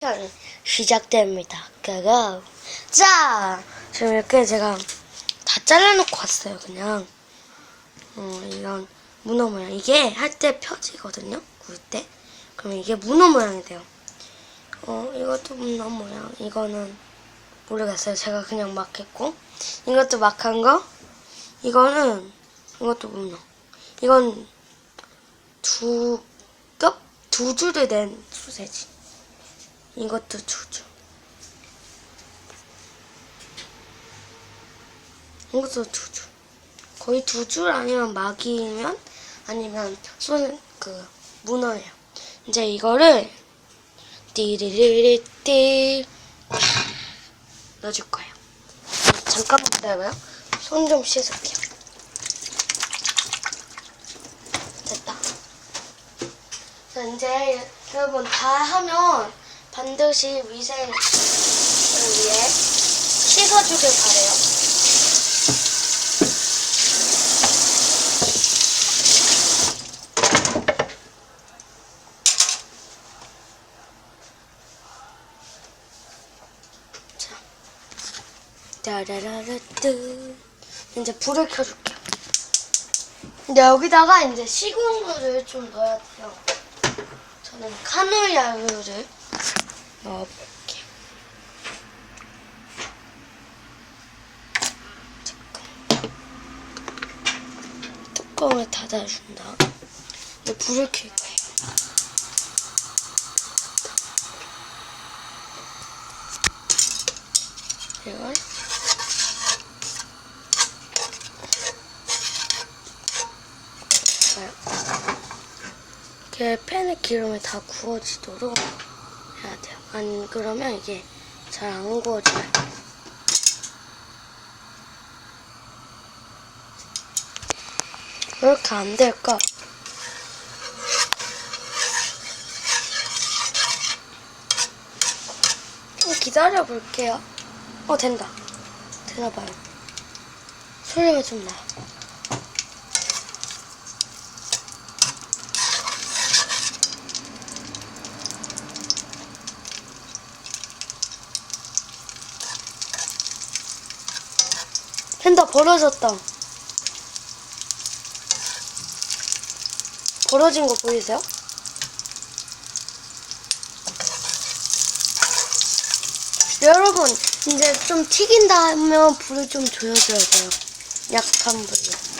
편 시작됩니다. 고고. 자, 지금 이렇게 제가 다 잘라놓고 왔어요. 그냥 어, 이런 문어 모양. 이게 할 때 펴지거든요. 구울 때. 그러면 이게 문어 모양이 돼요. 어, 이것도 문어 모양. 이거는 모르겠어요. 제가 그냥 막 했고. 이것도 막 한 거. 이거는 이것도 문어. 이건 두 겹? 두 줄을 낸 소세지. 이것도 두 줄. 이것도 두 줄. 거의 두 줄 아니면 막이면 아니면 손 그 문어예요. 이제 이거를 띠리리리띠 넣어줄 거예요. 잠깐만 기다려요. 손 좀 씻을게요. 됐다. 자, 이제 여러분 다 하면 반드시 위생을 위해 씻어주길 바래요. 자, 따라라라뜨 이제 불을 켜줄게요. 근데 여기다가 이제 물을 좀 넣어야 돼요. 저는 카놀 야유를 넣어볼게요. 잠깐. 뚜껑을 닫아준 다. 이제 불을 켤 거예요. 이걸. 이렇게 팬의 기름이 다 구워지도록 해야 돼요. 안 그러면 이게 잘 안 구워져요. 왜 이렇게 안 될까? 좀 기다려 볼게요. 어, 된다. 되나봐요. 소리가 좀 나요. 된다, 벌어졌다. 벌어진 거 보이세요? 여러분, 이제 좀 튀긴다 하면 불을 좀 조여줘야 돼요. 약한 불로.